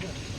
Yeah.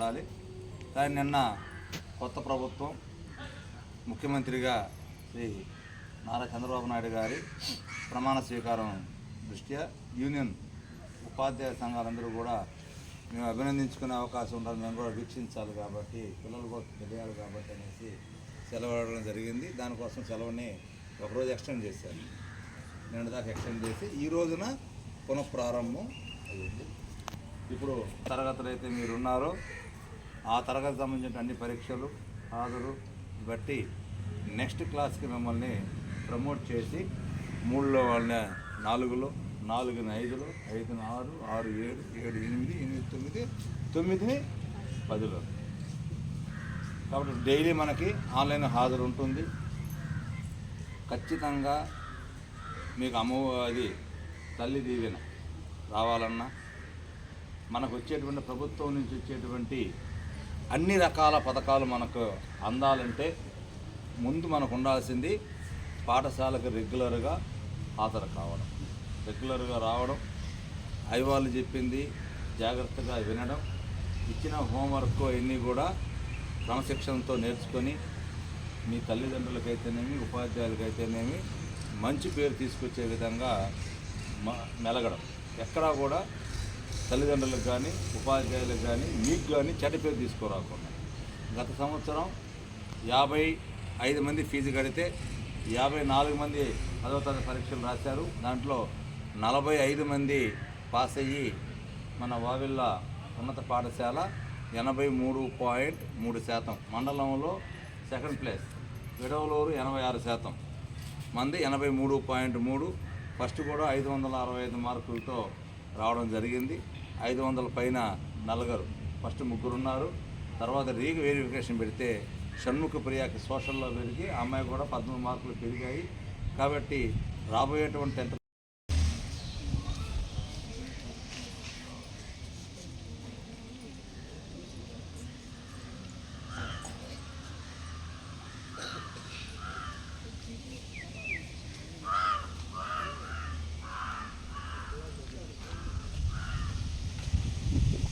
ఉండాలి. కానీ నిన్న కొత్త ప్రభుత్వం ముఖ్యమంత్రిగా శ్రీ నారా చంద్రబాబు నాయుడు గారి ప్రమాణ స్వీకారం దృష్ట్యా యూనియన్ ఉపాధ్యాయ సంఘాలందరూ కూడా మేము అభినందించుకునే అవకాశం ఉండాలి మేము కూడా వీక్షించాలి కాబట్టి పిల్లలు కూడా తెలియాలి కాబట్టి అనేసి సెలవు అడగడం జరిగింది. దానికోసం సెలవుని ఒకరోజు ఎక్స్టెండ్ చేశారు. నిన్న దాకా ఎక్స్టెండ్ చేసి ఈ రోజున పునఃప్రారంభం అయ్యింది. ఇప్పుడు తరగతులు అయితే మీరున్నారో. ఆ తరగతి సంబంధించిన అన్ని పరీక్షలు హాజరు బట్టి నెక్స్ట్ క్లాస్కి మిమ్మల్ని ప్రమోట్ చేసి మూడులో వాళ్ళని నాలుగులో నాలుగుని ఐదులో ఐదుని ఆరు ఆరు ఏడు ఏడు ఎనిమిది ఎనిమిది తొమ్మిది తొమ్మిదిని పదిలో. కాబట్టి డైలీ మనకి ఆన్లైన్ హాజరు ఉంటుంది. ఖచ్చితంగా మీకు అమ్మ అది తల్లి దీవెన రావాలన్నా మనకు వచ్చేటువంటి ప్రభుత్వం నుంచి వచ్చేటువంటి అన్ని రకాల పథకాలు మనకు అందాలంటే ముందు మనకు ఉండాల్సింది పాఠశాలకు రెగ్యులర్గా హాజరు కావడం. రెగ్యులర్గా రావడం అయ్యవాళ్ళు చెప్పింది జాగ్రత్తగా వినడం ఇచ్చిన హోంవర్క్ అవన్నీ కూడా క్రమశిక్షణతో నేర్చుకొని మీ తల్లిదండ్రులకైతేనేమి ఉపాధ్యాయులకైతేనేమి మంచి పేరు తీసుకొచ్చే విధంగా మ- మెలగడం. ఎక్కడా కూడా తల్లిదండ్రులకు కానీ ఉపాధ్యాయులకు కానీ మీకు కానీ చెడ్డ పేరు తీసుకురాకుండా. గత సంవత్సరం యాభై ఐదు మంది ఫీజు కడితే యాభై నాలుగు మంది పదవ తరగతి పరీక్షలు రాశారు. దాంట్లో నలభై ఐదు మంది పాస్ అయ్యి మన వావిళ్ళ ఉన్నత పాఠశాల ఎనభై మూడు పాయింట్ మూడు శాతం. మండలంలో సెకండ్ ప్లేస్. విడవలూరు ఎనభై ఆరు శాతం. మంది ఎనభై మూడు పాయింట్ మూడు. ఫస్ట్ కూడా ఐదు వందల అరవై ఐదు మార్కులతో రావడం జరిగింది. ఐదు వందల పైన నలుగురు. ఫస్ట్ ముగ్గురు ఉన్నారు తర్వాత రీ వెరిఫికేషన్ పెడితే షణ్ముఖ ప్రియాకి సోషల్లో పెరిగి అమ్మాయి కూడా పదమూడు మార్కులు పెరిగాయి. కాబట్టి రాబోయేటువంటి tenth